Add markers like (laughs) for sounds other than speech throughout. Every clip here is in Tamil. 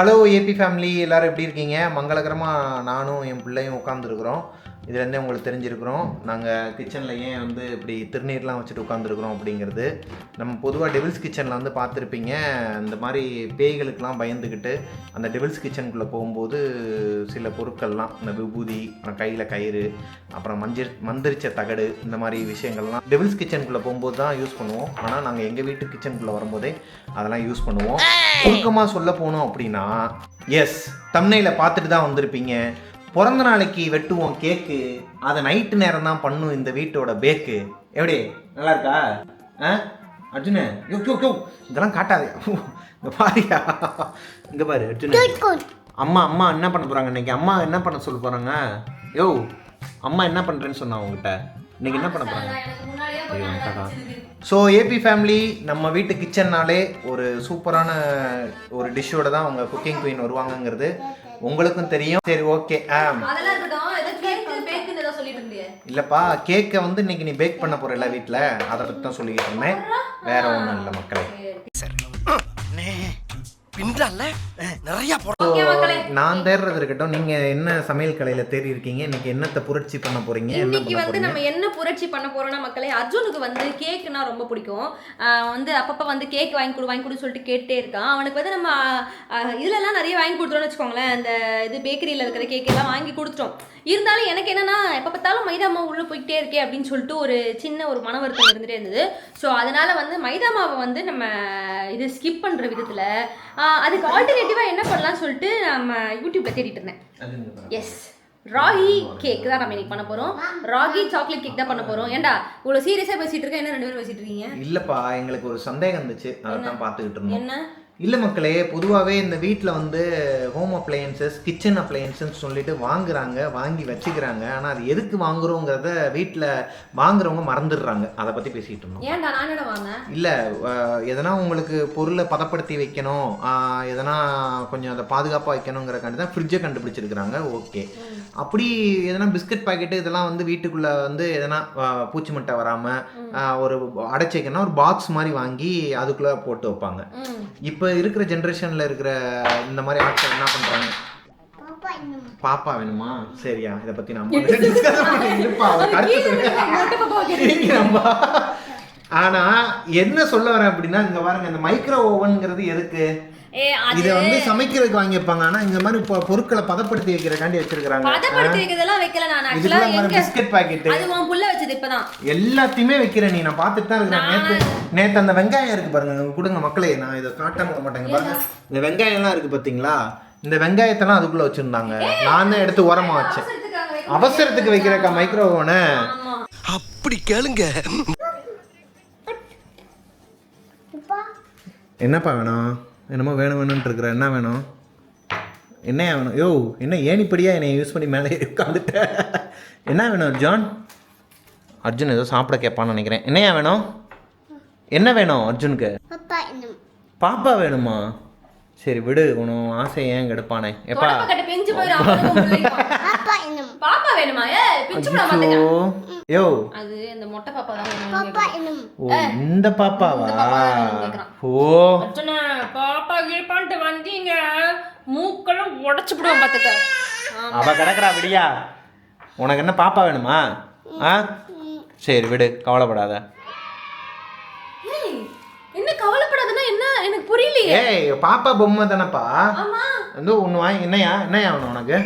ஹலோ ஏபி ஃபேமிலி எல்லோரும் எப்படி இருக்கீங்க? மங்களகரமாக நானும் என் பிள்ளையும் உட்காந்துருக்குறோம் இதுலேருந்தே உங்களுக்கு தெரிஞ்சிருக்கிறோம். நாங்கள் கிச்சனில் ஏன் வந்து இப்படி திருநீர்லாம் வச்சுட்டு உட்காந்துருக்குறோம் அப்படிங்கிறது. நம்ம பொதுவாக டெவில்ஸ் கிச்சனில் வந்து பார்த்துருப்பீங்க. இந்த மாதிரி பேய்களுக்கெல்லாம் பயந்துக்கிட்டு அந்த டெவில்ஸ் கிச்சனுக்குள்ளே போகும்போது சில பொருட்கள்லாம் இந்த விபூதி அப்புறம் கையில் கயிறு அப்புறம் மஞ்சள் மந்திரிச்ச தகடு இந்த மாதிரி விஷயங்கள்லாம் டெவில்ஸ் கிச்சனுக்குள்ளே போகும்போது தான் யூஸ் பண்ணுவோம். ஆனால் நாங்கள் எங்கள் வீட்டு கிச்சனுக்குள்ளே வரும்போதே அதெல்லாம் யூஸ் பண்ணுவோம். சுருக்கமாக சொல்ல போனோம் அப்படின்னா எஸ் தம்னையில் பார்த்துட்டு தான் வந்திருப்பீங்க. பிறந்த நாளைக்கு வெட்டுவோம் கேக்கு அதை நைட்டு நேரம் தான் பண்ணும் இந்த வீட்டோட பேக்கு எப்படி? நல்லா இருக்கா? ஆ? அர்ஜுனு யோ யோ யோ. இதெல்லாம் காட்டாதே. இங்கே பாரியா. இங்கே பாரு அர்ஜுனு. அம்மா அம்மா என்ன பண்ண போகிறாங்க இன்னைக்கு? அம்மா என்ன பண்ண சொல்ல போகிறாங்க யோ அம்மா என்ன பண்ணுறேன்னு சொன்னா உங்ககிட்ட? இன்னைக்கு என்ன பண்ண போகிறாங்க ஸோ ஏபி ஃபேமிலி நம்ம வீட்டு கிச்சன்னாலே ஒரு சூப்பரான ஒரு டிஷ்ஷோட தான் அவங்க குக்கிங் குயின் வருவாங்கங்கிறது. உங்களுக்கும் தெரியும். சரி ஓகே ஆ இல்லைப்பா கேக்கை வந்து இன்னைக்கு நீ பேக் பண்ண போகிறல்ல வீட்டில் அதை பற்றி தான் சொல்லிக்கிட்டு இருந்தேன். வேற ஒன்றும் இல்லை மக்களே. பின்றால நிறைய நான் தேடுறது இருக்கட்டும். நீங்கள் என்ன சமையல் கலையில் தேடி இருக்கீங்க இன்னைக்கு என்னத்தை புரட்சி பண்ண போகிறீங்க என்ன இன்னைக்கு வந்து நம்ம என்ன புரட்சி பண்ண போறோம்னா மக்களே அர்ஜுனுக்கு வந்து கேக்குனா ரொம்ப பிடிக்கும். ஆஹ் வந்து அப்பப்ப வந்து கேக் வாங்கி கொடு வாங்கி கொடு சொல்லிட்டு கேட்டே இருக்கான். அவனுக்கு வந்து நம்ம இதுல எல்லாம் நிறைய வாங்கி கொடுத்துறோம்னு வச்சுக்கோங்களேன். அந்த இது பேக்கரியில இருக்கிற கேக் எல்லாம் வாங்கி கொடுத்துட்டோம். இருந்தாலும் எனக்கு என்னன்னா எப்ப பார்த்தாலும் மைதா மாவு உள்ள போயிட்டே இருக்கே அப்படின்னு சொல்லிட்டு ஒரு சின்ன ஒரு மன வருத்தம் இருந்துட்டே இருந்தது. ஸோ அதனால வந்து மைதா மாவை வந்து நம்ம இது ஸ்கிப் பண்ற விதத்துல அதுக்கு ஆல்டர்னேட்டிவா என்ன பண்ணலாம்னு சொல்லிட்டு நம்ம யூடியூப்ல தேடிட்டு இருந்தேன். எஸ் ராகி கேக் தான் நம்ம இன்னைக்கு பண்ண போறோம். ராகி சாக்லேட் கேக் தான் பண்ண போறோம். ஏன்டா இவ்வளவு சீரியஸா பேசிட்டு இருக்க? என்ன ரெண்டு பேரும் பேசிட்டு இருக்கீங்க? இல்லைப்பா எங்களுக்கு ஒரு சந்தேகம் இருந்துச்சு. அதை தான் பார்த்துக்கிட்டு இருந்தோம். என்ன? இல்லை மக்களே பொதுவாகவே இந்த வீட்டில் வந்து ஹோம் அப்ளையன்சஸ் கிச்சன் அப்ளையன்சஸ் சொல்லிட்டு வாங்குறாங்க வாங்கி வச்சுக்கிறாங்க. ஆனால் அது எதுக்கு வாங்குறோங்கிறத வீட்டில் வாங்குறவங்க மறந்துடுறாங்க. அதை பற்றி பேசிகிட்டு இருந்தோம். இல்லை எதனா உங்களுக்கு பொருளை பதப்படுத்தி வைக்கணும் எதனா கொஞ்சம் அதை பாதுகாப்பாக வைக்கணுங்கிறக்காண்டி தான் ஃப்ரிட்ஜை கண்டுபிடிச்சிருக்கிறாங்க. ஓகே. அப்படி எதனா பிஸ்கட் பாக்கெட்டு இதெல்லாம் வந்து வீட்டுக்குள்ளே வந்து எதனா பூச்சி மட்டை வராமல் ஒரு அடைச்சி வைக்கணும்னா ஒரு பாக்ஸ் மாதிரி வாங்கி அதுக்குள்ளே போட்டு வைப்பாங்க. இப்போ இருக்கிற ஜென்ரேஷனில் இருக்கிற இந்த மாதிரி ஆட்கள் என்ன பண்ணுறாங்க பாப்பா வேணுமா? சரியா இதை பற்றி நம்ம இருப்பா. ஆனா என்ன சொல்ல வரேன் அப்படின்னா இங்க பாருங்க இந்த மைக்ரோ ஓவன்ங்கிறது எதுக்கு? ஏ அது இதை வந்து சமைக்கிறதுக்கு வாங்கியிருப்பாங்க. ஆனா இந்த மாதிரி பொ- பொருட்களை பதப்படுத்தி வைக்கிறக்காண்டி வச்சிருக்காங்க பதப்படுத்தி வைக்கிறதெல்லாம் வைக்கல நான். ஆக்சுவலா எங்க பிஸ்கட் பாக்கெட் அது உன் புள்ள வச்சது இப்பதான். எல்லாத்தையுமே வைக்கிறேன் நீ. நான் பார்த்துட்டு தான் இருக்கிறேன். நேத்து நேத்து அந்த வெங்காயம் இருக்கு பாருங்க. கொடுங்க மக்களே. நான் இதை காட்டாம மாட்டேங்க. பாருங்க. இந்த வெங்காயம் எல்லாம் இருக்கு பாத்தீங்களா? இந்த வெங்காயத்தெல்லாம் அதுக்குள்ள வச்சிருந்தாங்க. நான் தான் எடுத்து உரமா வச்சேன். அவசரத்துக்கு வைக்கிறக்கா மைக்ரோ ஓவனை ஆமா. அப்படி கேளுங்க. என்னப்பா வேணும்? என்னமோ வேணும் வேணும்னு இருக்கிற. என்ன வேணும்? என்னையா வேணும்? யோ என்ன ஏணிப்படியா என்னை யூஸ் பண்ணி மேலே ஏறி உட்காந்துட்ட என்ன வேணும் அர்ஜுன் அர்ஜுன் ஏதோ சாப்பிட கேட்பான்னு நினைக்கிறேன். என்னையா வேணும்? என்ன வேணும் அர்ஜுனுக்கு? பாப்பா வேணுமா? சரி விடு. உனக்கு ஆசை ஏன் கெடுப்பானே? எப்பா. பாப்பா வேணுமா? யோ. அது இந்த மொட்டை பாப்பா தான் வேணும் ஓ இந்த பாப்பாவா. ஓ. பாப்பா கீழ்பான்ட்டு வந்தீங்க. மூக்கெல்லாம் உடச்சு விடுவோம் பாத்துக்க. அவ கிடக்குறா விடியா. உனக்கு என்ன பாப்பா வேணுமா? ஆ? சரி விடு. கவலைப்படாத. என்ன கவலைப்படாதுன்னா என்ன? எனக்கு புரியலையே. ஏய் பாப்பா பொம்மை தானப்பா. ஆமா. வந்து ஒன்று வாங்கி என்னையா? என்னையா வேணும் உனக்கு?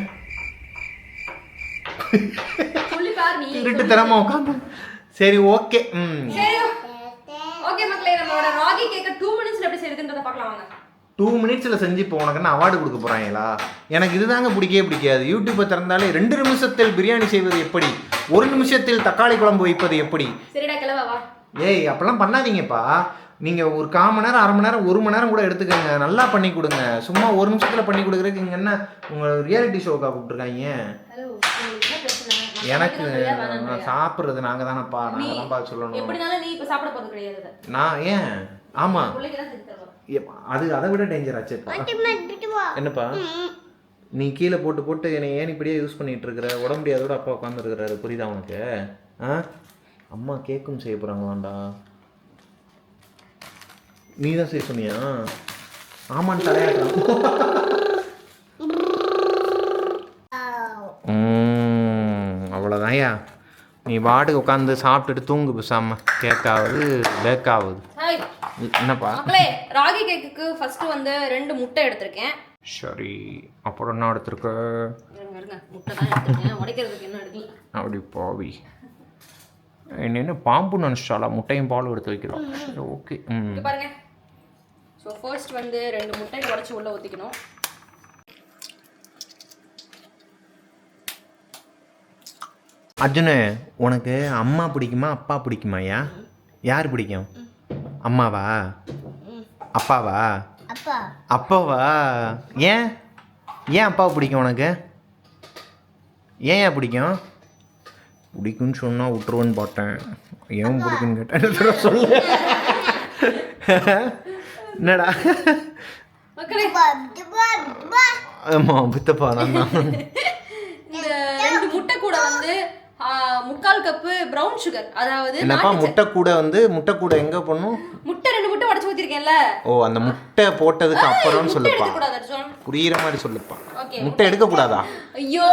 சொல்லி பாரு நீ. திருட்டு தரமா உட்காந்து. சரி ஓகே. ம். ஓகே மக்களே நம்மளோட ராகி கேக்க டூ மினிட்ஸ்ல எப்படி செய்யுதுன்றத பார்க்கலாம் வாங்க. டூ மினிட்ஸில் செஞ்சு இப்போ உனக்கு என்ன அவார்டு கொடுக்க போகிறாங்களா எனக்கு இதுதாங்க பிடிக்கவே பிடிக்காது. யூடியூப்பை திறந்தாலே ரெண்டு நிமிஷத்தில் பிரியாணி செய்வது எப்படி? ஒரு நிமிஷத்தில் தக்காளி குழம்பு வைப்பது எப்படி? ஏய் அப்பெல்லாம் பண்ணாதீங்கப்பா. நீங்கள் ஒரு கால் மணி நேரம் அரை மணி நேரம் ஒரு மணி நேரம் கூட எடுத்துக்கோங்க. நல்லா பண்ணி கொடுங்க. சும்மா ஒரு நிமிஷத்தில் பண்ணி கொடுக்குறதுக்கு இங்கே என்ன உங்கள் ரியாலிட்டி ஷோக்கா கூப்பிட்ருக்காங்க ஹலோ உங்களுக்கு என்ன பிரச்சனை? நான் எனக்கு வேணான்றியா? சாப்பிட்றது நாங்கள் தானேப்பா. நாங்கள் தான்ப்பா சொல்லணும். நான் ஏன்? ஆமாம் அது அதை விட டேஞ்சர் ஆச்சு என்னப்பா? நீ கீழே போட்டு போட்டு என்னை ஏன் இப்படியே யூஸ் பண்ணிட்டு இருக்கிற உடம்பு உடம்புடியாதோட அப்பா உட்காந்துருக்குறாரு புரியுதா உனக்கு? ஆ? அம்மா கேட்கும் செய்ய போகிறாங்களாண்டா நீ தான் செய்ய சொன்னியா? ஆமான்னு தலையாட்டம் அவ்வளோதான்யா நீ பாட்டுக்கு உட்காந்து சாப்பிட்டுட்டு தூங்கு பேசாமல் கேக்காவது பேக்காவது என்னப்பா? மக்களே ராகி கேக்குக்கு ஃபர்ஸ்ட் வந்து ரெண்டு முட்டை எடுத்திருக்கேன். சரி அப்புறம் என்ன எடுத்துருக்க? முட்டை தான் எடுத்திருக்கேன். உடைக்கிறதுக்கு என்ன எடுக்கல? அப்படி பாவி. என்ன பாம்பு நினச்சிட்டாலா முட்டையும் பாலும் எடுத்து வைக்கிறோம். சரி ஓகே ம். இங்க பாருங்க. ஸோ ஃபர்ஸ்ட் வந்து ரெண்டு முட்டை உடைச்சு உள்ள ஊற்றிக்கணும் அர்ஜுனு உனக்கு அம்மா பிடிக்குமா அப்பா பிடிக்குமாயா யார் பிடிக்கும்? அம்மாவா? அப்பாவா? அப்பா. அப்பாவா? ஏன்? ஏன் அப்பாவை பிடிக்கும் உனக்கு? ஏன் ஏன் பிடிக்கும்? பிடிக்கும்னு சொன்னால் விட்டுருவேன்னு பார்த்தேன். ஏன் பிடிக்குன்னு கேட்டேன். சொல்லு. என்னடா? ஆமாம் பித்தப்பா நான் தான். இந்த ரெண்டு முட்டை கூட வந்து முக்கால் கப்பு பிரவுன் சுகர் அதாவது என்னப்பா முட்டை கூட வந்து முட்டை கூட எங்கே பண்ணும். முட்டை ரெண்டு முட்டை உடைச்சு ஊற்றிருக்கேன்ல ஓ அந்த முட்டை போட்டதுக்கு அப்புறம்னு சொல்லுப்பா. புரியுற மாதிரி சொல்லுப்பா. ஓகே முட்டை எடுக்கக்கூடாதா? ஐயோ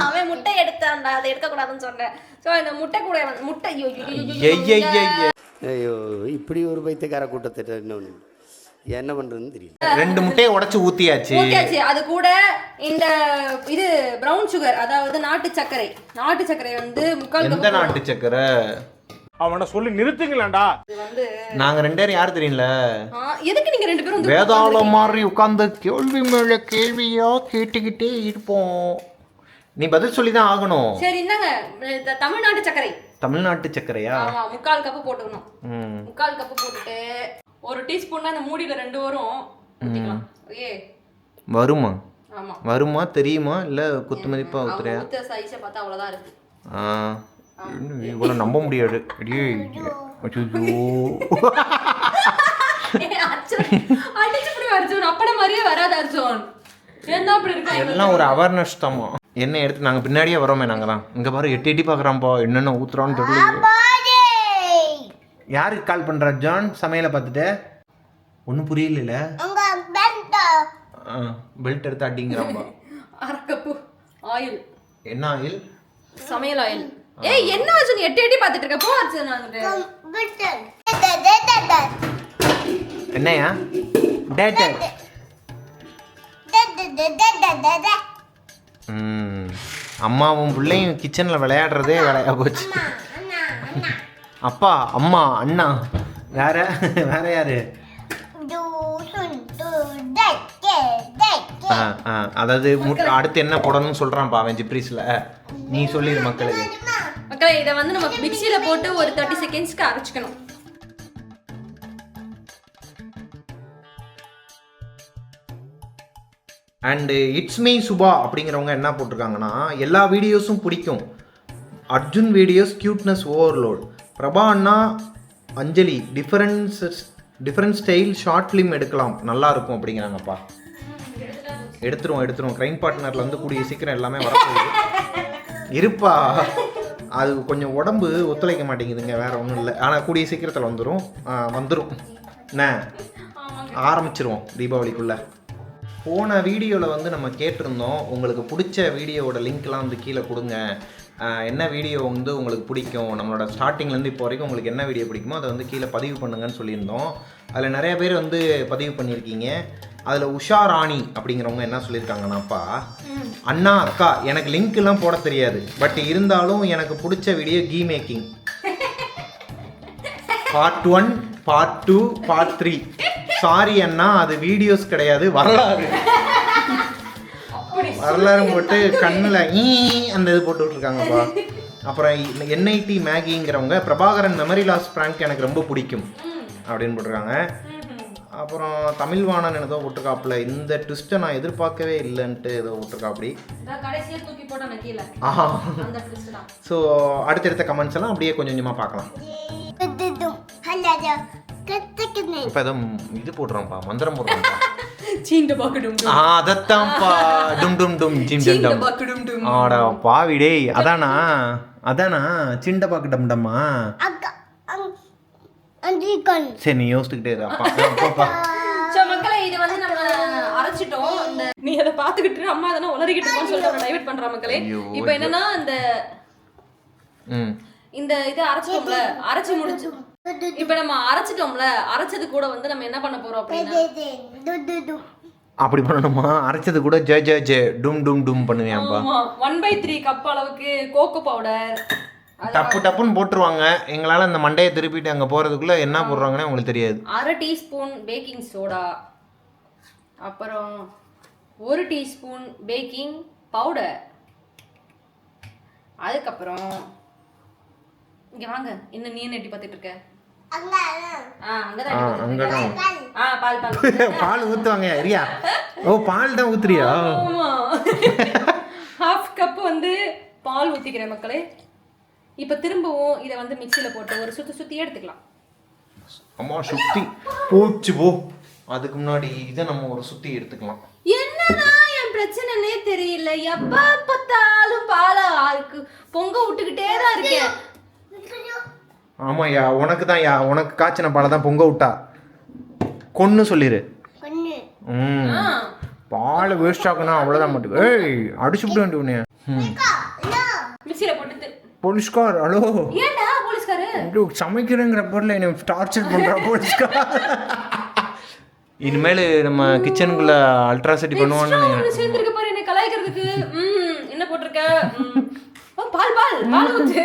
அவன் முட்டை எடுத்தான்டா அதை எடுக்கக்கூடாதுன்னு சொன்னேன். ஸோ இந்த முட்டை கூட வந்து- முட்டை ஐயோ ஐயோ, ஐயோ, ஐயோ, ஐயையையே. ஐயோ. இப்படி ஒரு பைத்தியக்கார கூட்டத்தை இன்னொன்று என்ன பண்ணுறதுன்னு தெரியல. ரெண்டு முட்டையை உடைச்சு ஊத்தியாச்சு. ஊத்தியாச்சு. அது கூட இந்த இது பிரவுன் சுகர் அதாவது நாட்டு சர்க்கரை. நாட்டு சர்க்கரை வந்து முக்கால் எந்த நாட்டு சக்கரை அவனை சொல்லி நிறுத்துங்களேன்டா. இது வந்து நாங்க ரெண்டு பேரும் யார் தெரியல எதுக்கு நீங்க ரெண்டு பேரும் வேதாளம் மாதிரி உட்கார்ந்து கேள்வி மேல கேள்வியா கேட்டுக்கிட்டே இருப்போம். நீ பதில் சொல்லி தான் ஆகணும். சரி இந்தாங்க. இந்த தமிழ்நாட்டு சர்க்கரை. தமிழ்நாட்டு சக்கரையா ஆமா முக்கால் கப்பு போட்டுக்கணும். ம். முக்கால் கப்பு போட்டுட்டு ஒரு டீஸ்பூன் அந்த மூடியில ரெண்டு வரும் ஓகே? வருமா? ஆமா. வருமா? தெரியுமா? இல்ல குத்து மதிப்பா அவங்க ஊத்துறியா ஊத்த சைஸை பார்த்தா அவ்வளவுதான் இருக்கு. ஆ. இவ்வளவு நம்ப முடியாது. அடியே இருக்கு எல்லாம் ஒரு அவேர்னஸ் தாம்மா. என்ன எடுத்து நாங்க பின்னாடியே வரோமே நாங்க தான் இங்க பாரு எட்டி எட்டி பாக்குறான்ப்பா. என்னென்ன ஊத்துறான்னு தெரியல யாருக்கு கால் பண்ற ஜான் சமையலை பார்த்துட்டு ஒன்றும் புரியல பெல்ட் எடுத்து அடிங்கிறான்பா அரை கப்பு ஆயில் என்ன ஆயில் சமையல் ஆயில் ஏய் என்ன அர்ஜுன் எட்டி எட்டி பார்த்துட்டு இருக்க போ அர்ஜுன் நான் பிட்டன் டே டே டே டே என்னையா டேட்டர் டே டே டே டே டே டே டே ம் அம்மாவும் பிள்ளையும் கிச்சனில் விளையாடுறதே விளையா போச்சு அண்ணா அண்ணா அப்பா அம்மா அண்ணா வேற வேற யாரு? அதாவது முட்- அடுத்து என்ன போடணும்னு சொல்கிறான்ப்பா அவன் ஜிப்ரீஸில்? நீ சொல்லிடு மக்களுக்கு மக்களே. இதை வந்து நம்ம மிக்சியில போட்டு ஒரு தேர்ட்டி செகண்ட்ஸ்க்கு அரைச்சிக்கணும். அண்டு இட்ஸ் மீ சுபா அப்படிங்கிறவங்க என்ன போட்டிருக்காங்கன்னா எல்லா வீடியோஸும் பிடிக்கும். Arjun videos cuteness overload Prabha அண்ணா Anjali differences different style short film எடுக்கலாம். நல்லா இருக்கும் அப்படிங்கிறாங்கப்பா. எடுத்துருவோம் எடுத்துருவோம். க்ரைம் பார்ட்னரில் வந்து கூடிய சீக்கிரம் எல்லாமே வரப்போகுது. இருப்பா. அது கொஞ்சம் உடம்பு ஒத்துழைக்க மாட்டேங்குதுங்க வேறு ஒன்றும் இல்லை. ஆனால் கூடிய சீக்கிரத்தில் வந்துடும் வந்துடும் என்ன? ஆரம்பிச்சிருவோம் தீபாவளிக்குள்ளே. போன வீடியோவில் வந்து நம்ம கேட்டிருந்தோம் உங்களுக்கு பிடிச்ச வீடியோவோட லிங்க்லாம் வந்து கீழே கொடுங்க. என்ன வீடியோ வந்து உங்களுக்கு பிடிக்கும்? நம்மளோட ஸ்டார்டிங்லேருந்து இப்போ வரைக்கும் உங்களுக்கு என்ன வீடியோ பிடிக்குமோ அதை வந்து கீழே பதிவு பண்ணுங்கன்னு சொல்லியிருந்தோம். அதில் நிறைய பேர் வந்து பதிவு பண்ணியிருக்கீங்க. அதில் உஷா ராணி அப்படிங்கிறவங்க என்ன சொல்லியிருக்காங்கன்னாப்பா அண்ணா அக்கா எனக்கு லிங்க்லாம் போட தெரியாது. பட் இருந்தாலும் எனக்கு பிடிச்ச video ghee making part one part two part three sorry அண்ணா அது வீடியோஸ் கிடையாது. வரலாறு. வரலாறு போட்டு கண்ணில் ஈ அந்த இது போட்டு விட்ருக்காங்கப்பா அப்புறம் என்ஐடி மேகிங்கிறவங்க பிரபாகரன் மெமரி லாஸ் பிராங்க் எனக்கு ரொம்ப பிடிக்கும் அப்படின்னு போட்டிருக்காங்க. அப்புறம் தமிழ்வாணன் ஏதோ போட்டிருக்காப்புல. இந்த ட்விஸ்ட்டை நான் எதிர்பார்க்கவே இல்லைன்ட்டு ஏதோ கீழே. ஆஹா ஸோ அடுத்தடுத்த கமெண்ட்ஸ் எல்லாம் அப்படியே கொஞ்சம் கொஞ்சமாக பார்க்கலாம். இப்போ ஏதோ இது போடுறோம்ப்பா மந்திரம் போடுறோம்ப்பா. அதத்தான்ப்பா டும் டும் டும் ஜிம் டம் டம் ஆடா பாவி டேய் அதானா? அதானா? சிண்ட பாக்கு டம் டம்மா சரி நீ யோசிச்சுக்கிட்டே மக்களே இது வந்து நம்ம அரைச்சிட்டோம். இந்த நீ அதை பாத்துக்கிட்டு இரு, அம்மா அதெல்லாம் உளறிக்கிட்டு இருக்கோம்னு சொல்லிட்டு டைவர்ட் பண்றா மக்களே. இப்போ என்னன்னா இந்த ம். இந்த இது அரைச்சிட்டோம்ல அரைச்சு முடிச்சு. இப்ப நம்ம அரைச்சிட்டோம்ல அரைச்சது கூட வந்து நம்ம என்ன பண்ண போறோம் அப்படின்னா? அப்படி பண்ணணுமா? அரைச்சது கூட ஜே ஜே ஜே. டும் டும் டும் பண்ணுவேன்ப்பா ஆமா ஒன் பை த்ரீ கப் அளவுக்கு கோகோ பவுடர் டப்பு டப்புன்னு போட்டுருவாங்க. எங்களால் அந்த மண்டையை திருப்பிட்டு அங்கே போகிறதுக்குள்ளே என்ன போடுறாங்கன்னே உங்களுக்கு தெரியாது. அரை டீஸ்பூன் பேக்கிங் சோடா அப்புறம் ஒரு டீஸ்பூன் பேக்கிங் பவுடர் அதுக்கப்புறம் இங்க வாங்க என்ன நீ என்ன எட்டி பார்த்துட்டு இருக்க? அங்க ஆ அங்கதான் ஆ எட்டி அங்கே பார்த்துட்டு தான் இருக்க. ஆ பால் பால். (laughs) பால் ஊற்றுவாங்க ரியா ஓ பால் தான் ஊத்துறியா? ஹாஃப் கப் (laughs) வந்து பால் ஊத்திக்கிறேன் மக்களே. இப்போ திரும்பவும் இதை வந்து மிக்சியில் போட்டு ஒரு சுத்தி சுத்தி எடுத்துக்கலாம். அம்மா சுத்தி. போச்சு போ. அதுக்கு முன்னாடி இதை நம்ம ஒரு சுத்தி எடுத்துக்கலாம். என்னதான் என் பிரச்சனைனே தெரியல. எப்ப பார்த்தாலும் பாலை ஆருக்கு பொங்க விட்டுக்கிட்டே தான் இருக்கேன். ஆமாய்யா உனக்கு தான் யா உனக்கு காய்ச்சின பாலை தான் பொங்க விட்டா. கொன்னு சொல்லிடு ம். பாலை வேஸ்ட் ஆக்கணும் அவ்வளோதான் மட்டும் ஏய் அடிச்சு விட வேண்டிய உன்னைய. போலீஸ்கார் ஹலோ. சமைக்கிறேங்கிற பொருள் என்னை டார்ச்சர் பண்ணுறா போலீஸ்கார். இனிமேல் நம்ம கிச்சனுக்குள்ள அல்ட்ராசிட்டி பண்ணுவான்னு ஒன்று நினைக்கிறேன். சேர்ந்துருக்க பாரு என்னை கலாய்க்கிறதுக்கு. ம் என்ன போட்டிருக்க? பால் பால். பால் ஊத்து.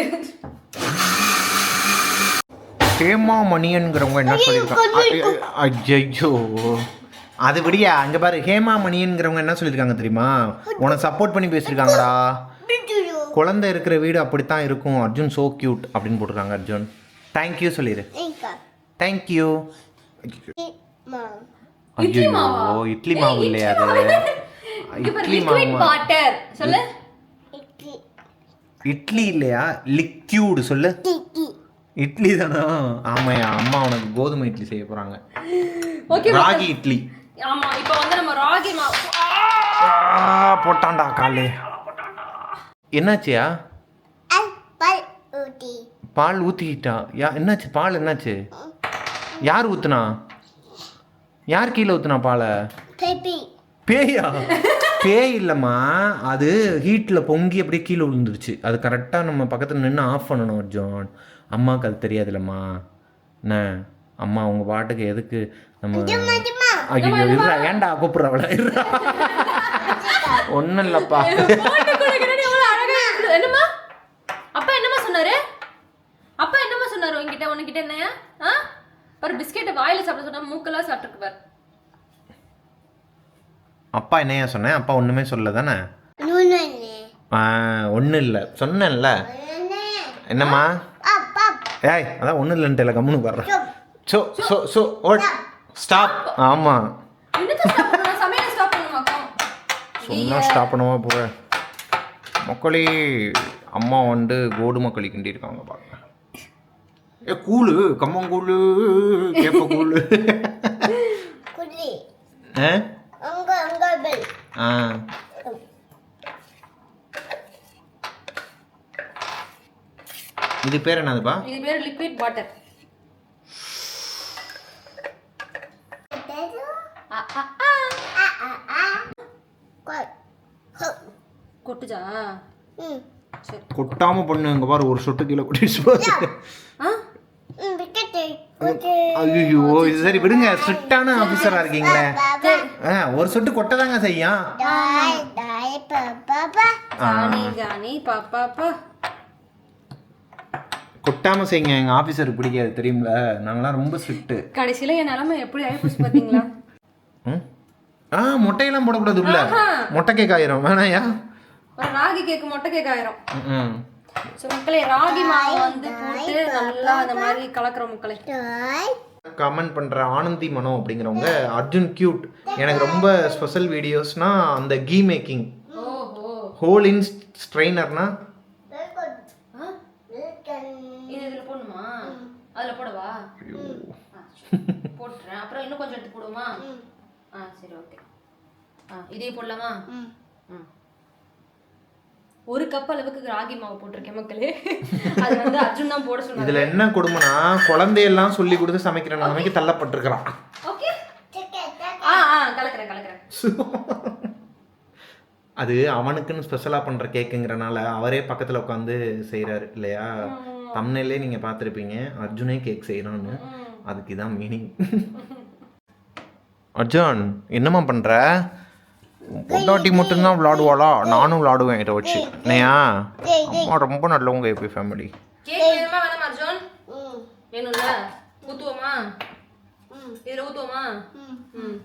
ஹேமா மணியன்கிறவங்க என்ன சொல்லியிருக்காங்க ஐயோ அது விடியா அங்கே பாரு ஹேமா மணியன்கிறவங்க என்ன சொல்லியிருக்காங்க தெரியுமா? உனக்கு சப்போர்ட் பண்ணி பேசியிருக்காங்கடா. குழந்தை இருக்கிற வீடு அப்படித்தான் இருக்கும். அர்ஜுன் சோ கியூட் அப்படின்னு போட்டிருக்காங்க அர்ஜுன். தேங்க்யூ சொல்லிடு தேங்க்யூ ஐயோ மாவா? இட்லி மாவு இல்லையா அது? இட்லி மாவு. வாட்டர் சொல்லு. இட்லி. இல்லையா? லிக்யூடு சொல்லு. இட்லி தானா? ஆமாயா அம்மா உனக்கு கோதுமை இட்லி செய்ய போறாங்க. ஓகே ராகி இட்லி. ஆமா இப்போ வந்து நம்ம ராகி மாவு ஆ, போட்டான்டா காலு. என்னாச்சியா? பல் ஊற்றிக்கிட்டா யா என்னாச்சு? பால் என்னாச்சு? யார் ஊத்துனா? யார் கீழே ஊத்துனா பாலை? பேபி. பேயா? பேய் இல்லைம்மா. அது ஹீட்டில் பொங்கி அப்படியே கீழே விழுந்துருச்சு. அது கரெக்டாக நம்ம பக்கத்தில் நின்று ஆஃப் பண்ணணும் அர்ஜுன். அம்மாவுக்கு அது தெரியாதுல்லம்மா என்ன? அம்மா உங்கள் பாட்டுக்கு எதுக்கு நம்ம ஐயோ இருடா ஏன்டா கூப்பிட்ற அவளை? இருடா ஒன்றும் இல்லைப்பா. என்னம்மா? அப்பா என்னம்மா சொன்னாரு? அப்பா என்னம்மா சொன்னாரு உன்கிட்ட? உன்கிட்ட என்ன? ஆ? ஒரு பிஸ்கெட்டை வாயில சாப்பிட சொன்னா மூக்கெல்லாம் சாப்பிட்டுருக்கு பாரு. அப்பா என்னையா சொன்னேன்? அப்பா ஒன்றுமே சொல்லல தானே? ஒன்றும் இல்லை. சொன்னேன்ல. என்னம்மா? ஏய் அதான் ஒன்றும் இல்லைன்ட்டு இல்லை கம்முன்னு வர்றேன் ஸோ ஸோ ஸோ ஓட் ஸ்டாப். ஆமாம் சொன்னா ஸ்டாப் பண்ணவா போகிற மக்களே அம்மா வந்து கோதுமை களி கிண்டியிருக்காங்க பாருங்க. ஏ கூழு கம்மங்கூழு கேப்ப கூழு. குடி ஆ அங்க அங்க பெல் ஆ இது பேர் என்னதுப்பா? இது பேர் லிக்விட் வாட்டர் கொட்டுஜா ம். சரி. கொட்டாம பண்ணு இங்க பாரு ஒரு சொட்டு கீழே கொட்டிடுச்சு பாரு. ஆ? ம் விக்கெட் குடி ஐயோ இது சரி விடுங்க ஸ்ட்ரிக்டான ஆஃபீஸரா இருக்கீங்களே. ஒரு சொட்டு கொட்டதாங்க செய்யும். டாய் டாய் பாப்பா ஜானி ஜானி பாப்பா பா கொட்டாம செய்யுங்க. எங்க ஆஃபீஸருக்கு பிடிக்காது தெரியுங்களா நாங்களாம் ரொம்ப ஸ்ட்ரிக்ட்டு கடைசியில என் நிலைமை எப்படி ஆயிப்போச்சு பாத்தீங்களா? ம்? ஆ முட்டையெல்லாம் போடக்கூடாது உள்ள. முட்டை கேக் ஆயிரும். வேணாயா? ராகி கேக்கு மொட்டை கேக் ஆயிரும். ம் ஸோ மக்களே ராகி மாவு வந்து போட்டு நல்லா அந்த மாதிரி கலக்குறோம் மக்களே. கமெண்ட் பண்ணுற ஆனந்தி மனோ அப்படிங்கிறவங்க அர்ஜுன் கியூட் எனக்கு ரொம்ப ஸ்பெஷல் வீடியோஸ்னா அந்த கீ மேக்கிங் ஹோல் இன் ஸ்ட்ரெயினர்னா ஆ? இது இதுல போடணுமா அதுல போடவா. போட்டுறேன். அப்புறம் இன்னும் கொஞ்சம் எடுத்து போடுவோமா? ஆ சரி ஓகே. ஆ இதே போடலாமா? ம். ஒரு கப் அளவுக்கு ராகி மாவு போட்டிருக்கேன் மக்களே. அது வந்து அர்ஜுன் தான் போட சொன்னாரு. இதில் என்ன கொடுமைனா குழந்தையெல்லாம் சொல்லி கொடுத்து சமைக்கிற நிலைமைக்கு தள்ளப்பட்டிருக்கிறான். ஓகே ஆ ஆ கலக்குறேன் கலக்குறேன். அது அவனுக்குன்னு ஸ்பெஷலாக பண்ணுற கேக்குங்கிறனால அவரே பக்கத்தில் உட்காந்து செய்கிறாரு இல்லையா? தமிழ்லே நீங்கள் பார்த்துருப்பீங்க அர்ஜுனே கேக் செய்கிறான்னு அதுக்கு இதான் மீனிங் அர்ஜுன் என்னம்மா பண்ணுற பொண்டாட்டி மட்டும்தான் விளாடுவாளா? நானும் விளாடுவேன் இதை வச்சு. இல்லையா அம்மா ரொம்ப நல்லவங்க எப்பி ஃபேமிலி கேக் வேணுமா வேணாமா அர்ஜுன்? வேணும்ல? ஊத்துவோமா? இதுல ஊத்துவோமா? ம்.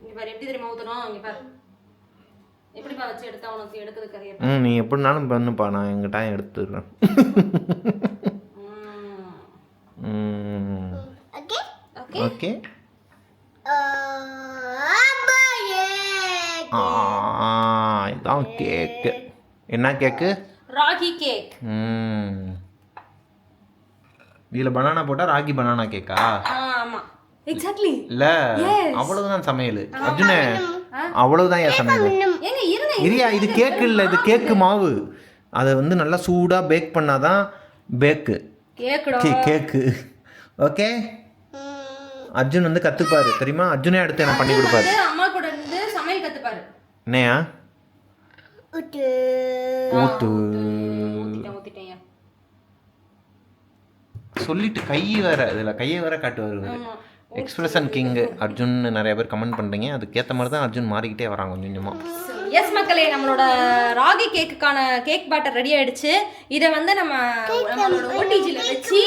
இங்க பாரு எப்படி தெரியுமா ஊத்தணும்? இங்க பாரு. எப்படிப்பா வச்சு எடுத்தா உனக்கு எடுக்கிறது கரையா ம் நீ எப்படினாலும் பண்ணுப்பா. நான் எங்கள் டைம் Okay? ஓகே ஓகே இதான் கேக்கு என்ன கேக்கு ராகி கேக் ம். இதில் பனானா போட்டால் ராகி பனானா கேக்கா ஆமா. எக்ஸாக்ட்லி இல்லை. அவ்வளவுதான் சமையல். அர்ஜுனே. அவ்வளவுதான் என் சமையல். ஏங்க இருங்க இரியா இது கேக்கு இல்லை இது கேக்கு மாவு. அதை வந்து நல்லா சூடாக பேக் பண்ணாதான் பேக்கு கேக்கு. ஓகே? அர்ஜுன் வந்து கற்றுப்பாரு தெரியுமா? அர்ஜுனே அடுத்து என்ன பண்ணி கொடுப்பாரு? அம்மா கூட இருந்து சமையல் கத்துப்பாரு. என்னையா. ஊத்து சொல்லிட்டு கை வேற இதில் கையை வேற காட்டுவார் எக்ஸ்பிரஷன் கிங் அர்ஜுன் நிறைய பேர் கமெண்ட் பண்ணுறீங்க அதுக்கேற்ற மாதிரி தான் அர்ஜுன் மாறிக்கிட்டே வராங்க கொஞ்சம் கொஞ்சமாக எஸ் மக்களே நம்மளோட ராகி கேக்குக்கான கேக் பேட்டர் ரெடி ஆயிடுச்சு. இதை வந்து நம்ம நம்மளோட ஓடிஜில வச்சு.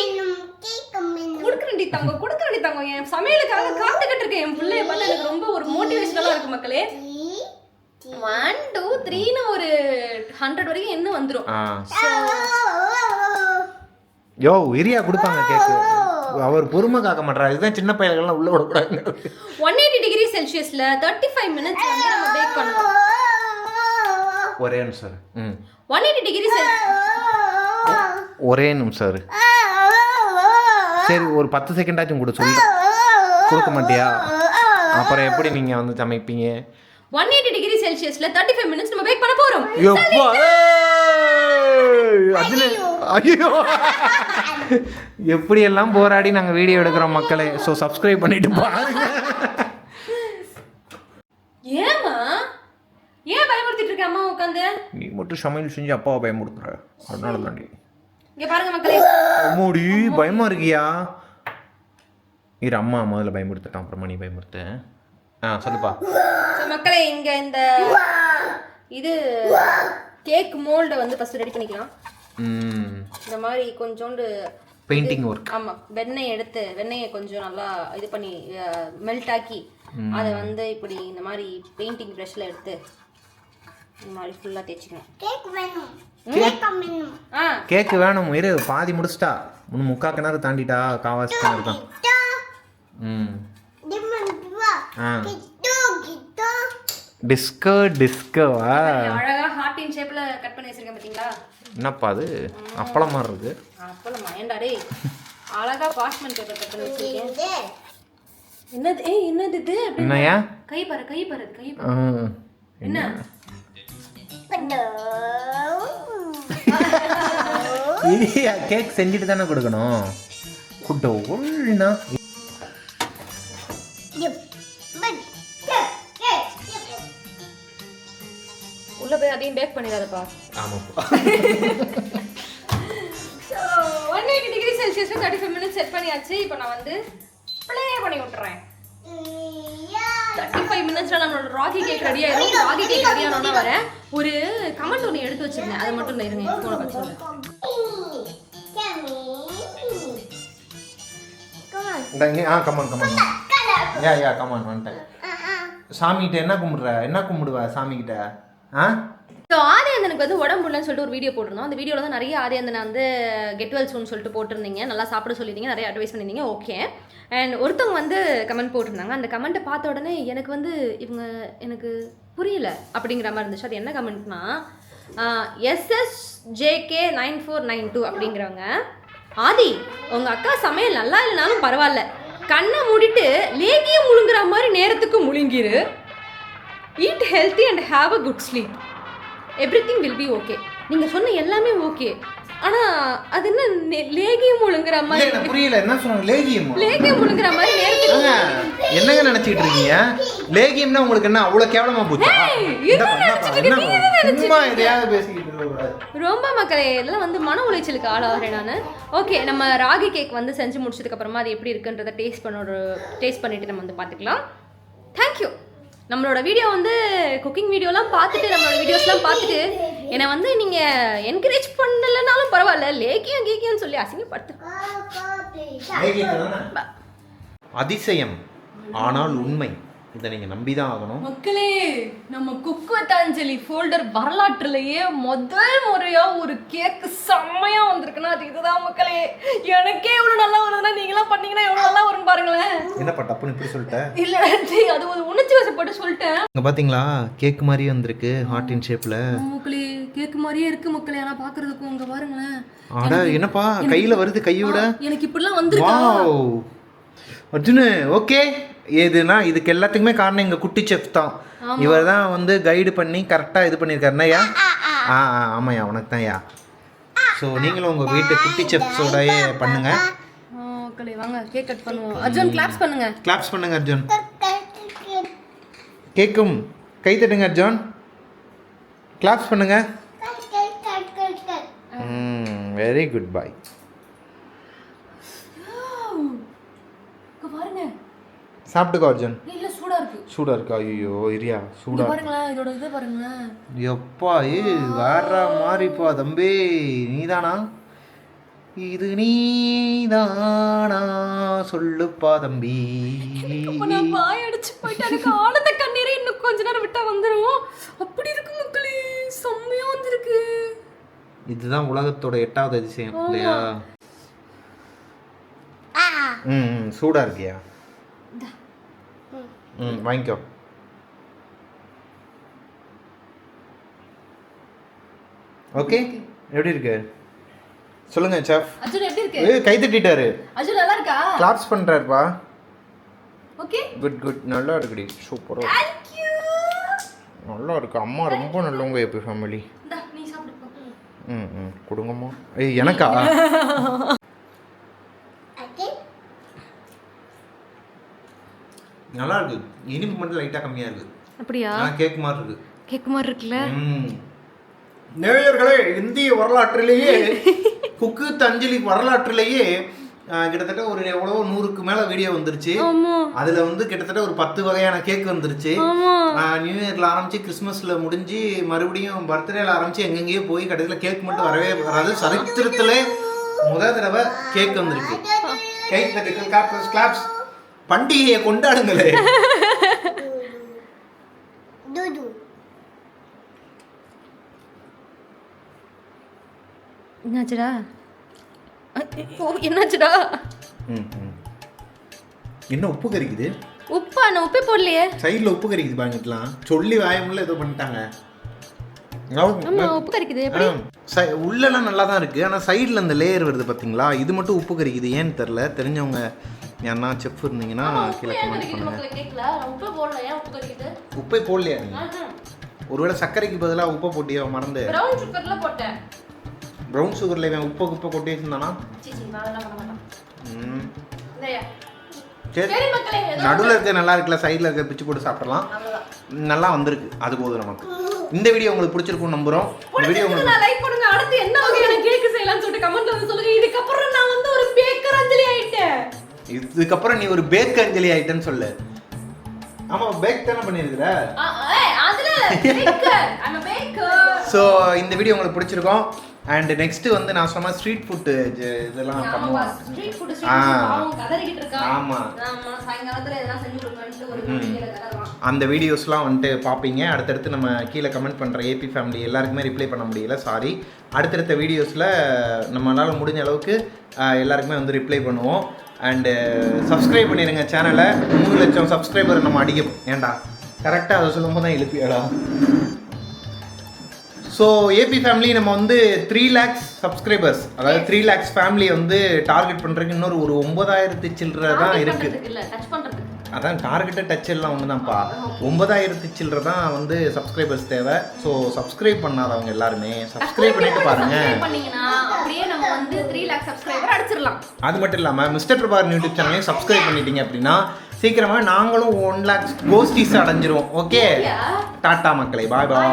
குடுக்குறேன்டி தங்கம் குடுக்குறேன்டி தங்கம். என் சமையலுக்காக காத்துக்கிட்டு இருக்கேன். என் பிள்ளைய பார்த்தா எனக்கு ரொம்ப ஒரு மோட்டிவேஷனலா இருக்கு மக்களே. ஒன் டூ த்ரீன்னு ஒரு ஹண்ட்ரட் வரைக்கும் என்ன வந்துரும். ஆ. யோ இரியா கொடுப்பாங்க கேக்கு அவர் பொறுமை காக்க மாட்டாரு இதுதான் சின்ன பையன்கள்லாம் உள்ள விடக்கூடாது ஒன் எயிட்டி டிகிரி செல்சியஸ்ல தேர்ட்டி ஃபைவ் மினிட்ஸ் வந்து நம்ம பேக் பண்ணணும். ஒரே நிமிஷம். ம். ஒன் எயிட்டி டிகிரி ஒரே நிமிஷம். சரி ஒரு பத்து செகண்டாச்சும் கூட சொல்லு. கொடுக்க மாட்டியா? அப்புறம் எப்படி நீங்கள் வந்து சமைப்பீங்க? ஒன் எயிட்டி டிகிரி செல்சியஸ்ல தேர்ட்டி ஃபைவ் மினிட்ஸ் நம்ம பேக் பண்ண போறோம். எப்பா அதுல ஐயோ. எப்படியெல்லாம் போராடி நாங்கள் வீடியோ எடுக்கிறோம் மக்களே? ஸோ சப்ஸ்கிரைப் பண்ணிட்டு பாருங்க. ஏமா ஏன் பயமுறுத்திட்டு இருக்க அம்மா உட்காந்து? நீ மட்டும் சமையல் செஞ்சு அப்பாவை பயமுறுத்துற. அதனால தாண்டி இங்க பாருங்க மக்களே. அம்மாடி பயமா இருக்கியா? இரு அம்மா முதல்ல பயமுறுத்துட்டான் அப்புறமா நீ பயமுறுத்து. ஆ சொல்லுப்பா. மக்களே இங்க இந்த இது கேக் மோல்டை வந்து ஃபர்ஸ்ட் ரெடி பண்ணிக்கலாம். ம். இந்த மாதிரி கொஞ்சோண்டு பெயிண்டிங் ஒர்க் ஆமா வெண்ணெய் எடுத்து வெண்ணெயை கொஞ்சம் நல்லா இது பண்ணி மெல்ட் ஆக்கி அதை வந்து இப்படி இந்த மாதிரி பெயிண்டிங் ப்ரஷ்ல எடுத்து இந்த மாதிரி ஃபுல்லா தேய்ச்சிக்கணும். Minum. ஆ. கேக்கு வேணும் இரு பாதி முடிச்சிட்டா. இன்னும் முக்கா கிணறு தாண்டிட்டா காவாசி கிணறு தான். ம். ஆ. டிஸ்கோ டிஸ்கோவா அழகா ஹார்ட்டின் ஷேப்ல கட் பண்ணி வச்சிருக்கேன் பாத்தீங்களா? என்னப்பா அது? அப்பளம் மாதிரி இருக்கு. அப்பளமா? ஏன்டா டேய்? அழகா பாஸ்மெண்ட் பேப்பர் கட் பண்ணி வச்சிருக்கேன். என்னது? ஏய் என்னது இது? என்னையா கை பாரு கை பாரு கை பாரு. என்ன? கேக் செஞ்சுட்டு தானே கொடுக்கணும். குட்டோ போய் அதையும் பேக் பண்ணிடாதப்பா. ஆமாப்பா. ஸோ ஒன் எயிட்டி டிகிரி செல்சியஸ்ல தேர்ட்டி ஃபைவ் மினிட்ஸ் செட் பண்ணியாச்சு. இப்போ நான் வந்து ப்ளே பண்ணி விட்டுறேன். தேர்ட்டி ஃபைவ் மினிட்ஸ்ல நம்மளோட ராகி கேக் ரெடி ஆயிரும். ராகி கேக் ரெடி ஆனோன்னா வரேன் ஒரு கமெண்ட் ஒன்று எடுத்து வச்சிருந்தேன். அதை மட்டும் நான் இருங்க ஃபோனை பார்த்து இங்கே ஆ come on come on yeah yeah come on வந்துட்டேன் சாமிகிட்ட என்ன கும்பிடுற? என்ன கும்பிடுவ சாமிகிட்ட? ஆ? ஸோ ஆதியந்தனுக்கு வந்து உடம்பு இல்லைன்னு சொல்லிட்டு ஒரு வீடியோ போட்டிருந்தோம். அந்த வீடியோவில் தான் நிறைய ஆதியந்தனை வந்து கெட் வெல் சூன் சொல்லிட்டு போட்டிருந்தீங்க. நல்லா சாப்பிட சொல்லியிருந்தீங்க. நிறைய அட்வைஸ் பண்ணியிருந்தீங்க. ஓகே அண்ட் ஒருத்தவங்க வந்து கமெண்ட் போட்டிருந்தாங்க. அந்த கமெண்ட்டை பார்த்த உடனே எனக்கு வந்து இவங்க எனக்கு புரியல அப்படிங்கிற மாதிரி இருந்துச்சு. அது என்ன கமெண்ட்னா SS JK nine four nine two அப்படிங்கிறவங்க ஆதி உங்கள் அக்கா சமையல் நல்லா இல்லைனாலும் பரவாயில்ல. கண்ணை மூடிட்டு லேகியம் முழுங்குற மாதிரி நேரத்துக்கு முழுங்கிரு. Eat healthy and have a good sleep everything will be okay நீங்கள் சொன்ன எல்லாமே ஓகே ஆனா அது என்ன லேகியம் முழுங்குற இல்ல, மாதிரி எனக்கு புரியல. என்ன சொன்னாங்க? லேகியமா? லேகியம் முழுங்குற மாதிரி ஏங்க, என்னங்க நினைச்சிட்டு இருக்கீங்க? லேகியம்னா உங்களுக்கு என்ன அவ்வளவு கேவலமா போச்சு? சும்மா எதையாவது பேசிக்கிட்டு. ரொம்ப மக்களே இதெல்லாம் வந்து மன உளைச்சலுக்கு ஆளாகிறேன் நான். ஓகே நம்ம ராகி கேக் வந்து செஞ்சு முடிச்சதுக்கு அப்புறமா அது எப்படி இருக்குன்றத டேஸ்ட் பண்ண டேஸ்ட் பண்ணிட்டு நம்ம வந்து பார்த்துக்கலாம். தேங்க்யூ நம்மளோட வீடியோ வந்து குக்கிங் வீடியோலாம் பார்த்துட்டு நம்மளோட வீடியோஸ்லாம் பார்த்துட்டு என்னை வந்து நீங்கள் என்கரேஜ் பண்ணலைனாலும் பரவாயில்ல லேக்கியம் கீக்கியம்னு சொல்லி அசிங்கப்படுத்து? அதிசயம் ஆனால் உண்மை. இதை நீங்க நம்பிதான் ஆகணும். மக்களே நம்ம குக்குவத்தாஞ்சலி ஃபோல்டர் வரலாற்றுலயே முதல் முறையா ஒரு கேக் செம்மையா வந்திருக்குன்னா அது இதுதான் மக்களே. எனக்கே இவ்வளவு நல்லா வருதுன்னா நீங்களாம் பண்ணீங்கன்னா எவ்வளவு நல்லா வரும் பாருங்களேன். என்னப்பா டப்புன்னு இப்படி சொல்லிட்டேன் இல்ல அது ஒரு உணர்ச்சி வசப்பட்டு சொல்லிட்டேன். இங்க பாத்தீங்களா? கேக் மாதிரியே வந்திருக்கு ஹார்ட் இன் ஷேப்ல மக்களே கேக் மாதிரியே இருக்கு மக்களே ஆனா பாக்குறதுக்கும் இங்க பாருங்களேன். அட என்னப்பா? கையில வருது கையோட? எனக்கு இப்படிலாம் வந்திருக்கா? வாவ். அர்ஜுனு ஓகே ஏதுனா இதுக்கு எல்லாத்துக்குமே காரணம் எங்க குட்டி செஃப் தான். இவர் தான் வந்து கைடு பண்ணி கரெக்டாக இது பண்ணியிருக்காருனாயா ஆ ஆ ஆமாய்யா உனக்கு தான்யா ஸோ நீங்களும் உங்கள் வீட்டு குட்டி செஃப்ஸோடயே பண்ணுங்க. ஆ, மக்களே வாங்க கேக் கட் பண்ணுவோம். அர்ஜுன் கிளாப்ஸ் பண்ணுங்க. கிளாப்ஸ் பண்ணுங்க அர்ஜுன். கேக்கும். கை தட்டுங்க அர்ஜுன். கிளாப்ஸ் பண்ணுங்க. வெரி குட் பாய் இங்க பாருங்க சாப்பிட்டுக்கோ அர்ஜுன். இல்ல சூடா இருக்கு. சூடா இருக்கா? ஐயோ இரியா சூடா பாருங்களேன் இதோட இது பாருங்களேன். எப்பா ஏ வேற மாதிரிப்பா தம்பி. நீதானா? இது நீதானா? சொல்லுப்பா தம்பி. அப்ப நான் வாய் அடிச்சு போயிட்டு எனக்கு ஆனந்த கண்ணீரே இன்னும் கொஞ்ச நேரம் விட்டா வந்துரும். அப்படி இருக்கு மக்களே செம்மையா வந்திருக்கு. இதுதான் உலகத்தோட எட்டாவது அதிசயம் இல்லையா? ம் ம், சூடா இருக்கியா? ம் வாங்கிக்கோ. ஓகே? எப்படி இருக்கு? சொல்லுங்க செஃப் அர்ஜுன் எப்படி இருக்கு? ஏய் கை தட்டிட்டாரு. அர்ஜுன் நல்லா இருக்கா? கிளாப்ஸ் பண்றாருப்பா. ஓகே. குட் குட் நல்லா இருக்குடி. சூப்பரா நல்லா இருக்கு. அம்மா ரொம்ப நல்லவங்க எப்போ ஃபேமிலி நீ சாப்பிடு. ம் ம். கொடுங்கம்மா. ஏய் எனக்கா? (laughs) நல்லா இருக்கு இனிப்பு மட்டும் லைட்டாக கம்மியாக இருக்கு. அப்படியா? ஆனால் கேக் மாதிரி இருக்கு. கேக் மாதிரி இருக்குல்ல. நேயர்களே இந்திய வரலாற்றிலேயே (laughs) குக்கு தஞ்சலி வரலாற்றிலேயே கிட்டத்தட்ட ஒரு எவ்வளவோ நூறுக்கு மேல வீடியோ வந்துருச்சு. ஆமா. அதுல வந்து கிட்டத்தட்ட ஒரு பத்து வகையான கேக் வந்துருச்சு. நியூ இயர்ல ஆரம்பிச்சு கிறிஸ்மஸ்ல முடிஞ்சு மறுபடியும் பர்த்டேல ஆரம்பிச்சு எங்கெங்கேயோ போய் கடைசியில் கேக் மட்டும் வரவே வராது. சரித்திரத்திலே முதல் தடவை கேக் வந்திருக்கு. கேக் கிளாப்ஸ் கிளாப்ஸ் பண்டிகையை கொண்டாடுங்களே. என்னாச்சுடா? என்னாச்சுடா. என்ன உப்பு கறிக்குது உப்பா நான் உப்பே போடலையே. சைடில் உப்பு கறிக்குது பாருங்கலாம் சொல்லி வாயமுள்ள ஏதோ பண்ணிட்டாங்க. உப்பு கறிக்குது உள்ளெல்லாம் நல்லா தான் இருக்குது ஆனால் சைடில் அந்த லேயர் வருது பார்த்தீங்களா இது மட்டும் உப்பு கறிக்குது ஏன்னு தெரில தெரிஞ்சவங்க யாருன்னா செஃப் இருந்தீங்கன்னா கீழே கமெண்ட் பண்ணுங்க. உப்பே போடலையா நீ? ஒருவேளை சர்க்கரைக்கு பதிலாக உப்பை போட்டியோ? மறந்து. ப்ரௌன் சுகர்ல போட்டேன். ப்ரௌன் சுகரில் இவன் உப்பை குப்பை கொட்டி வச்சிருந்தானா சரி. நடுவில் இருக்க நல்லா இருக்குல்ல சைடில் இருக்க பிச்சு போட்டு சாப்பிடலாம். நல்லா வந்திருக்கு. அது போதும் நமக்கு. இந்த வீடியோ உங்களுக்கு பிடிச்சிருக்கும் நம்புகிறோம் இந்த வீடியோ உங்களுக்கு லைக் பண்ணுங்க. அடுத்து என்ன வகையான கேக் செய்யலாம்னு சொல்லிட்டு கமெண்ட்ல வந்து சொல்லுங்க. இதுக்கப்புறம் நான் வந்து ஒரு பேக்கர் அஞ்சலி ஆயிட்டேன் இதுக்கப்புறம் நீ ஒரு பேக் அஞ்சலி ஆயிட்டேன்னு சொல்லு. ஆமாம் பேக் தானே baker. ஸோ இந்த வீடியோ உங்களுக்கு பிடிச்சிருக்கோம். அண்ட் நெக்ஸ்ட் வந்து நான் சொன்ன ஸ்ட்ரீட் ஃபுட் இதெல்லாம் பண்ணுவோம். ஆமா. ஆமா. அந்த வீடியோஸ்லாம் வந்துட்டு பார்ப்பீங்க அடுத்தடுத்து நம்ம கீழே கமெண்ட் பண்ணுற ஏபி ஃபேமிலி எல்லாருக்குமே ரிப்ளை பண்ண முடியல. சாரி அடுத்தடுத்த வீடியோஸில் நம்மளால் முடிஞ்ச அளவுக்கு எல்லாருக்குமே வந்து ரிப்ளை பண்ணுவோம். அண்டு சப்ஸ்கிரைப் பண்ணிடுங்க சேனலை மூணு லட்சம் சப்ஸ்கிரைபர் நம்ம அடிக்க ஏன்டா கரெக்டாக அதை சொல்லும்போது தான் எழுப்பியாடா? ஸோ ஏபி ஃபேமிலி நம்ம வந்து த்ரீ லேக்ஸ் சப்ஸ்கிரைபர்ஸ் அதாவது த்ரீ லேக்ஸ் ஃபேமிலியை வந்து டார்கெட் பண்ணுறதுக்கு இன்னொரு ஒரு ஒன்பதாயிரத்து சில்லற தான் இருக்குது அதான் டார்கெட்டட் டச் எல்லாம் ஒன்று தான்ப்பா ஒன்பதாயிரத்து சில்லற தான் வந்து சப்ஸ்கிரைபர்ஸ் தேவை. ஸோ சப்ஸ்கிரைப் பண்ணாதவங்க எல்லாருமே சப்ஸ்கிரைப் பண்ணிட்டு பாருங்க. அது மட்டும் இல்லாமல் மிஸ்டர் பிரபாகரன் யூடியூப் சேனலையும் சப்ஸ்கிரைப் பண்ணிட்டீங்க அப்படின்னா சீக்கிரமாக நாங்களும் ஒன் லேக்ஸ் கோஸ்டிஸ் அடைஞ்சிருவோம். ஓகே டாட்டா மக்களே. பாய் பாய்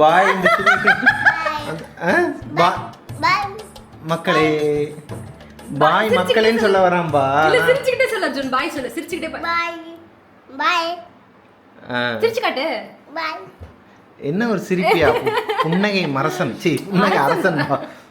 பாய் பாய். மக்களே. பாய் மக்களேன்னு சொல்ல வரான்பா இல்ல சிரிச்சுக்கிட்டே சொல்லு அர்ஜுன். பாய் சொல்லு சிரிச்சுக்கிட்டே பா- Bye. Bye. ஆ, சிரிச்சு காட்டு. என்ன ஒரு சிரிப்பியா? (laughs) புன்னகை மரசன். சி புன்னகை அரசன். (laughs)